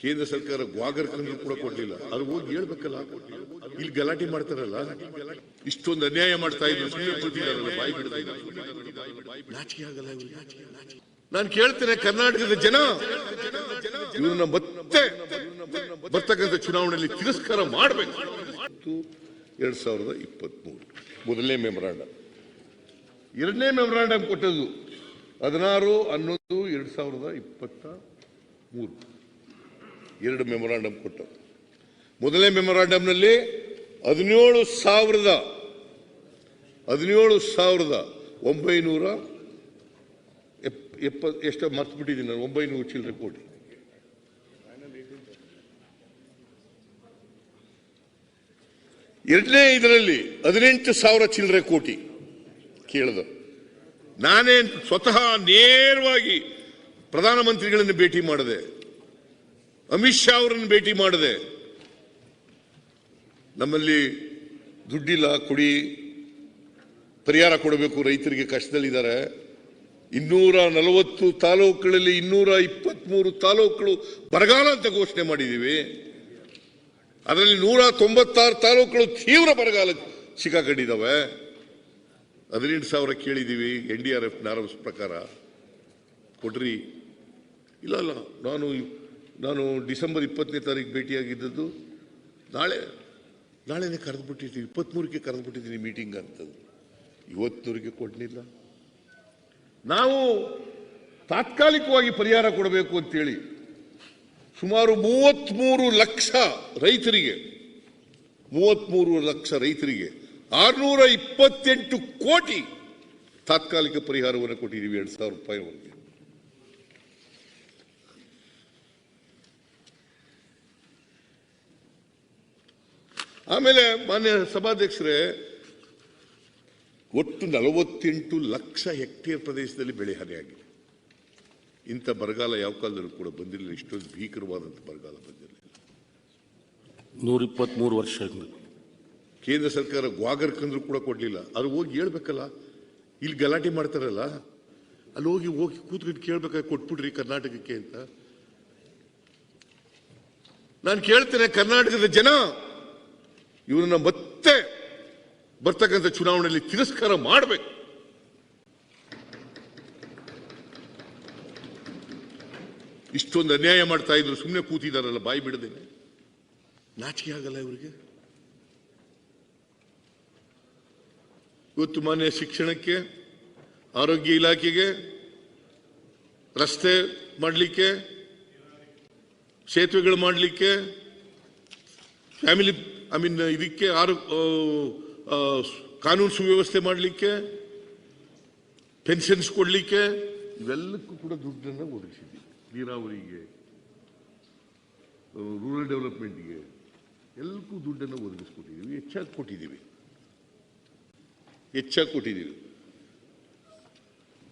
ಕೇಂದ್ರ ಸರ್ಕಾರ ಗ್ವಾಗರ್ ಕೂಡ ಕೊಡ್ಲಿಲ್ಲ. ಅದು ಹೋಗಿ ಹೇಳ್ಬೇಕಲ್ಲ. ಇಲ್ಲಿ ಗಲಾಟೆ ಮಾಡ್ತಾರಲ್ಲ. ಇಷ್ಟೊಂದು ಅನ್ಯಾಯ ಮಾಡ್ತಾ ಇದ್ರು? ನಾನು ಕೇಳ್ತೇನೆ ಕರ್ನಾಟಕದ ಜನ. ಇವ್ರನ್ನ ಮತ್ತೆ ಬರ್ತಕ್ಕಂಥ ಚುನಾವಣೆಯಲ್ಲಿ ತಿರಸ್ಕಾರ ಮಾಡಬೇಕು. ಎರಡ್ ಸಾವಿರದ ಇಪ್ಪತ್ಮೂರು. ಮೊದಲನೇ ಮೆಮೊರಾಂಡಮ್ ಎರಡನೇ ಮೆಮೊರಾಂಡಮ್ ಕೊಟ್ಟದ್ದು ಹದಿನಾರು ಹನ್ನೊಂದು ಎರಡ್ ಸಾವಿರದ ಇಪ್ಪತ್ತ ಮೂರು. ಎರಡು ಮೆಮೊರಾಂಡಮ್ ಕೊಟ್ಟ ಮೊದಲನೇ ಮೆಮೊರಾಂಡಮ್ನಲ್ಲಿ ಹದಿನೇಳು ಸಾವಿರದ ಹದಿನೇಳು ಸಾವಿರದ ಒಂಬೈನೂರ ಎಪ್, ಎಪ್ಪ, ಎಷ್ಟೋ ಮರ್ತ್ಬಿಟ್ಟಿದ್ದೀನಿ ನಾನು, ಒಂಬೈನೂರು ಚಿಲ್ಲರೆ ಕೋಟಿ ಎರಡನೇ ಇದರಲ್ಲಿ ಹದಿನೆಂಟು ಸಾವಿರ ಚಿಲ್ಲರೆ ಕೋಟಿ ಕೇಳಿದ ನಾನೇ ಸ್ವತಃ ನೇರವಾಗಿ ಪ್ರಧಾನಮಂತ್ರಿಗಳನ್ನು ಭೇಟಿ ಮಾಡಿದೆ. ಅಮಿತ್ ಶಾ ಅವರನ್ನು ಭೇಟಿ ಮಾಡಿದೆ. ನಮ್ಮಲ್ಲಿ ದುಡ್ಡಿಲ್ಲ, ಕೊಡಿ, ಪರಿಹಾರ ಕೊಡಬೇಕು, ರೈತರಿಗೆ ಕಷ್ಟದಲ್ಲಿದ್ದಾರೆ. ಇನ್ನೂರ ನಲವತ್ತು ತಾಲೂಕುಗಳಲ್ಲಿ ಇನ್ನೂರ ಇಪ್ಪತ್ಮೂರು ತಾಲೂಕುಗಳು ಬರಗಾಲ ಅಂತ ಘೋಷಣೆ ಮಾಡಿದ್ದೀವಿ. ಅದರಲ್ಲಿ ನೂರ ತೊಂಬತ್ತಾರು ತಾಲೂಕುಗಳು ತೀವ್ರ ಬರಗಾಲ ಸಿಕ್ಕಾಕೊಂಡಿದ್ದಾವೆ. ಹದಿನೆಂಟು ಸಾವಿರ ಕೇಳಿದ್ದೀವಿ, ಎನ್ ಡಿ ಆರ್ ಎಫ್ ನಾರ ಪ್ರಕಾರ. ಕೊಡ್ರಿ. ಇಲ್ಲ ಅಲ್ಲ ನಾನು ನಾನು ಡಿಸೆಂಬರ್ ಇಪ್ಪತ್ತನೇ ತಾರೀಕು ಭೇಟಿಯಾಗಿದ್ದದ್ದು, ನಾಳೆ, ನಾಳೆನೇ ಕರೆದುಬಿಟ್ಟಿದ್ದೀನಿ ಇಪ್ಪತ್ತ್ಮೂರಕ್ಕೆ ಕರೆದುಬಿಟ್ಟಿದ್ದೀನಿ ಮೀಟಿಂಗ್ ಅಂತದ್ದು. ಇವತ್ತೂರಿಗೆ ಕೊಡಲಿಲ್ಲ. ನಾವು ತಾತ್ಕಾಲಿಕವಾಗಿ ಪರಿಹಾರ ಕೊಡಬೇಕು ಅಂತೇಳಿ ಸುಮಾರು ಮೂವತ್ತ್ಮೂರು ಲಕ್ಷ ರೈತರಿಗೆ, ಮೂವತ್ತ್ಮೂರು ಲಕ್ಷ ರೈತರಿಗೆ ಆರುನೂರ ಇಪ್ಪತ್ತೆಂಟು ಕೋಟಿ ತಾತ್ಕಾಲಿಕ ಪರಿಹಾರವನ್ನು ಕೊಟ್ಟಿದ್ದೀವಿ ಎರಡು ಸಾವಿರ ರೂಪಾಯಿವರೆಗೆ ಆಮೇಲೆ ಮಾನ್ಯ ಸಭಾಧ್ಯಕ್ಷರೇ ಒಟ್ಟು ನಲವತ್ತೆಂಟು ಲಕ್ಷ ಹೆಕ್ಟೇರ್ ಪ್ರದೇಶದಲ್ಲಿ ಬೆಳೆ ಹಾನಿಯಾಗಿದೆ ಇಂಥ ಬರಗಾಲ ಯಾವ ಕಾಲದಲ್ಲೂ ಕೂಡ ಬಂದಿರಲಿಲ್ಲ. ಇಷ್ಟೊಂದು ಭೀಕರವಾದಂಥ ಬರಗಾಲ ಬಂದಿರಲಿಲ್ಲ. ನೂರ ವರ್ಷ ಕೇಂದ್ರ ಸರ್ಕಾರ ಗ್ವಾಗರ್ ಕಂದ್ರು ಕೂಡ ಕೊಡಲಿಲ್ಲ. ಅದು ಹೋಗಿ ಹೇಳ್ಬೇಕಲ್ಲ. ಇಲ್ಲಿ ಗಲಾಟೆ ಮಾಡ್ತಾರಲ್ಲ. ಅಲ್ಲಿ ಹೋಗಿ ಹೋಗಿ ಕೂತ್ಕೊಂಡು ಕೇಳ್ಬೇಕಾಗಿ ಕೊಟ್ಬಿಡ್ರಿ ಕರ್ನಾಟಕಕ್ಕೆ ಅಂತ. ನಾನು ಕೇಳ್ತೇನೆ ಕರ್ನಾಟಕದ ಜನ. ಇವ್ರನ್ನ ಮತ್ತೆ ಬರ್ತಕ್ಕಂಥ ಚುನಾವಣೆಯಲ್ಲಿ ತಿರಸ್ಕಾರ ಮಾಡಬೇಕು. ಇಷ್ಟೊಂದು ಅನ್ಯಾಯ ಮಾಡ್ತಾ ಇದ್ರು ಸುಮ್ಮನೆ ಕೂತಿದಾರಲ್ಲ, ಬಾಯಿ ಬಿಡದೇನೆ ನಾಚಿಕೆ ಆಗಲ್ಲ ಇವರಿಗೆ? ಇವತ್ತು ಮಾನ್ಯ ಶಿಕ್ಷಣಕ್ಕೆ, ಆರೋಗ್ಯ ಇಲಾಖೆಗೆ, ರಸ್ತೆ ಮಾಡಲಿಕ್ಕೆ, ಸೇತುವೆಗಳು ಮಾಡಲಿಕ್ಕೆ, ಫ್ಯಾಮಿಲಿ ಐ ಮೀನ್ ಇದಕ್ಕೆ ಆರು ಕಾನೂನು ಸುವ್ಯವಸ್ಥೆ ಮಾಡಲಿಕ್ಕೆ, ಪೆನ್ಷನ್ಸ್ ಕೊಡಲಿಕ್ಕೆ. ಇವೆಲ್ಲಕ್ಕೂ ಕೂಡ ದುಡ್ಡನ್ನು ಒದಗಿಸಿದ್ದೀವಿ. ನೀರಾವರಿಗೆ, ರೂರಲ್ ಡೆವಲಪ್ಮೆಂಟ್ಗೆ ಎಲ್ಲಕ್ಕೂ ದುಡ್ಡನ್ನು ಒದಗಿಸ್ಕೊಟ್ಟಿದ್ದೀವಿ. ಹೆಚ್ಚಾಗಿ ಕೊಟ್ಟಿದ್ದೀವಿ. ಹೆಚ್ಚಾಗಿ ಕೊಟ್ಟಿದ್ದೀವಿ.